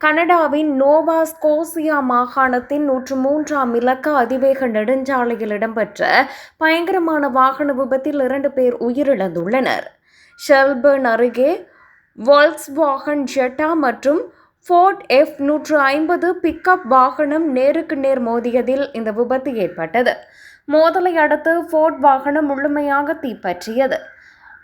கனடாவின் நோவா ஸ்கோசியா மாகாணத்தின் நூற்று மூன்றாம் இலக்க அதிவேக நெடுஞ்சாலையில் இடம்பெற்ற பயங்கரமான வாகன விபத்தில் இரண்டு பேர் உயிரிழந்துள்ளனர். ஷெல்பர்ன் அருகே வால்க்ஸ்வாகன் ஜெட்டா மற்றும் ஃபோர்ட் எஃப் நூற்று ஐம்பது பிக்கப் வாகனம் நேருக்கு நேர் மோதியதில் இந்த விபத்து ஏற்பட்டது. மோதலை அடுத்து ஃபோர்ட் வாகனம் முழுமையாக தீப்பற்றியது.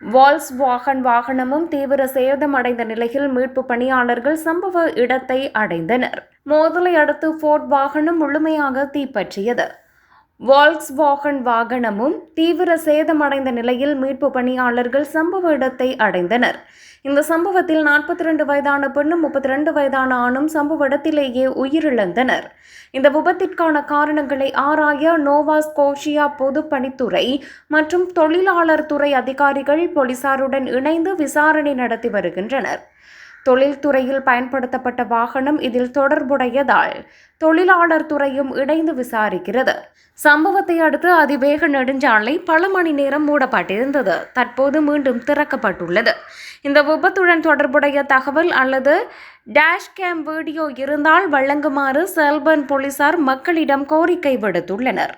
வால்ஸ் வாகன் வாகனமும் தீவிர சேதமடைந்த நிலையில் மீட்பு பணியாளர்கள் சம்பவ இடத்தை அடைந்தனர். மோதலை அடுத்து ஃபோர்ட் வாகனம் முழுமையாக தீப்பற்றியது. வால்க்ஸ் வாகன் வாகனமும் தீவிர சேதமடைந்த நிலையில் மீட்பு பணியாளர்கள் சம்பவ இடத்தை அடைந்தனர். இந்த சம்பவத்தில் நாற்பத்தி ரெண்டு வயதான பெண்ணும் முப்பத்தி ரெண்டு வயதான ஆணும் சம்பவ இடத்திலேயே உயிரிழந்தனர். இந்த விபத்திற்கான காரணங்களை ஆராய நோவா ஸ்கோஷியா பொதுப்பணித்துறை மற்றும் தொழிலாளர் துறை அதிகாரிகள் போலீசாருடன் இணைந்து விசாரணை நடத்தி வருகின்றனர். தொழில்துறையில் பயன்படுத்தப்பட்ட வாகனம் இதில் தொடர்புடையதால் தொழிலாளர் துறையும் இணைந்து விசாரிக்கிறது. சம்பவத்தை அடுத்து அதிவேக நெடுஞ்சாலை பல மணி நேரம் மூடப்பட்டிருந்தது. தற்போது மீண்டும் திறக்கப்பட்டுள்ளது. இந்த விபத்துடன் தொடர்புடைய தகவல் அல்லது டேஷ் கேம் வீடியோ இருந்தால் வழங்குமாறு செல்பர்ன் போலீசார் மக்களிடம் கோரிக்கை விடுத்துள்ளனர்.